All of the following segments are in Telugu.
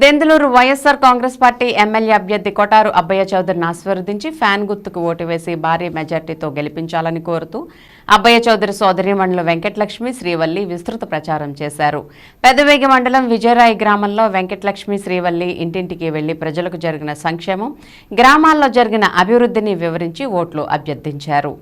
Denduluru Y S R Congress party M L A అభ్యర్థి కొటారు అబ్బయ్య చౌదరిని ఆస్వాదించి ఫ్యాన్ గుర్తుకు ఓటు వేసి భారీ మెజార్టీతో గెలిపించాలని కోరుతూ అబ్బయ్య చౌదరి సోదరిమణులు వెంకటలక్ష్మి శ్రీవల్లి విస్తృత ప్రచారం చేశారు. పెదవేగి మండలం విజయరాయి గ్రామంలో వెంకటలక్ష్మి శ్రీవల్లి ఇంటింటికి వెళ్ళి ప్రజలకు జరిగిన సంక్షేమం గ్రామాల్లో జరిగిన అభివృద్ధిని వివరించి ఓట్లు అభ్యర్థించారు.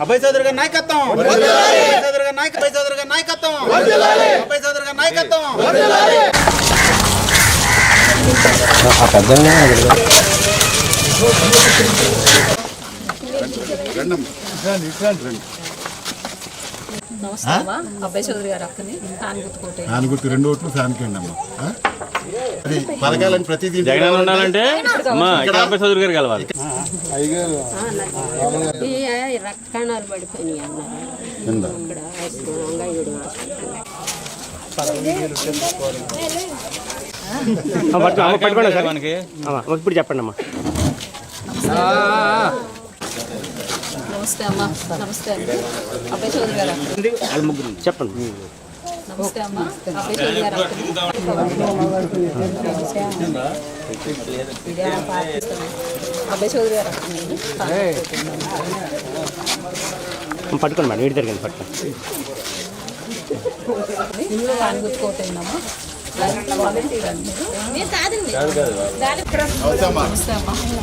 అబ్బాయి చౌదరి గారి నాయకత్వం! అబ్బాయి చౌదరి గారి నాయక అబ్బాయి చౌదరి గారి నాయకత్వం! అబ్బాయి చౌదరి గారి నాయకత్వం! అబ్బాయి చౌదరి గారు అక్కని ఫ్యాన్ గుర్తుకోటే ఫ్యాన్ గుర్తు రెండు ఓట్లు ఫ్యాన్ కింద అది పథకాలని ప్రతిదీ జగన్ ఉండాలంటే అమ్మా ఇక్కడ అబ్బాయి చౌదరి గారు కలవాలి. పడిపోయినాయి అన్నారు ఇక్కడ ఇప్పుడు చెప్పండి అమ్మా నమస్తే అమ్మా. నమస్తే అండి అబ్బాయి చౌదరి గారు చెప్పండి. నమస్తే అమ్మా. అబ్బాయి చౌదరి గారు అక్కని అబ్బాయి చౌదరి గారు అక్కని పట్టుకోండి మేడం ఇటు తిరగండి పట్టుకోండి.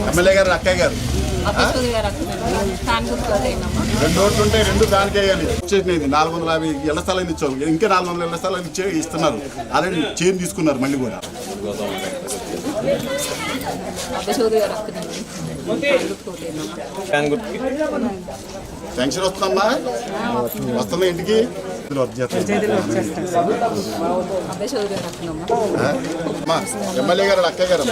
ఎమ్మెల్యే గారు అక్కయ్య గారు. రెండు ఓట్లు ఉంటే రెండు దానికి వేయాలి. వచ్చేసినది నాలుగు వందల యాభై ఇళ్ళ స్థలాన్ని ఇచ్చాం ఇంకా నాలుగు వందల ఇళ్ళ స్థలాన్ని ఇచ్చే ఇస్తున్నారు. ఆల్రెడీ చైన్ తీసుకున్నారు మళ్ళీ కూడా. పెన్షన్ వస్తుందమ్మా? వస్తుందా ఇంటికి? ఎమ్మెల్యే గారు అక్కయ్య గారు.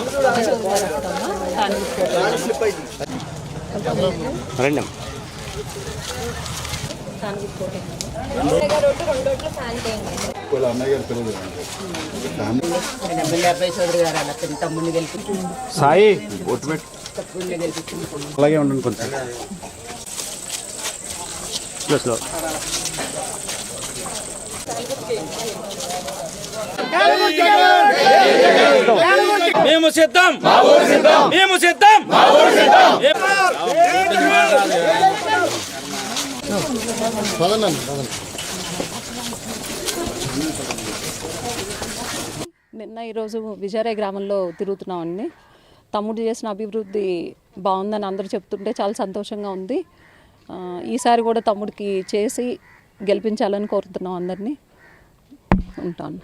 రండి. అమ్మా ఫ్యాన్ గుర్తుకోటేనమ్మా వాళ్ళ అన్నయ్య గారు తెలియదు ఫ్యామిలీ సాయి. అలాగే ఉండండి కొంచెం. స్లో స్లో మేము సిద్ధం. మేము సిద్ధం. పదండి నిన్న ఈరోజు విజయరాయ్ గ్రామంలో తిరుగుతున్నామండి. తమ్ముడు చేసిన అభివృద్ధి బాగుందని అందరూ చెప్తుంటే చాలా సంతోషంగా ఉంది. ఈసారి కూడా తమ్ముడికి చేసి గెలిపించాలని కోరుతున్నాం అందరినీ. ఉంటాను.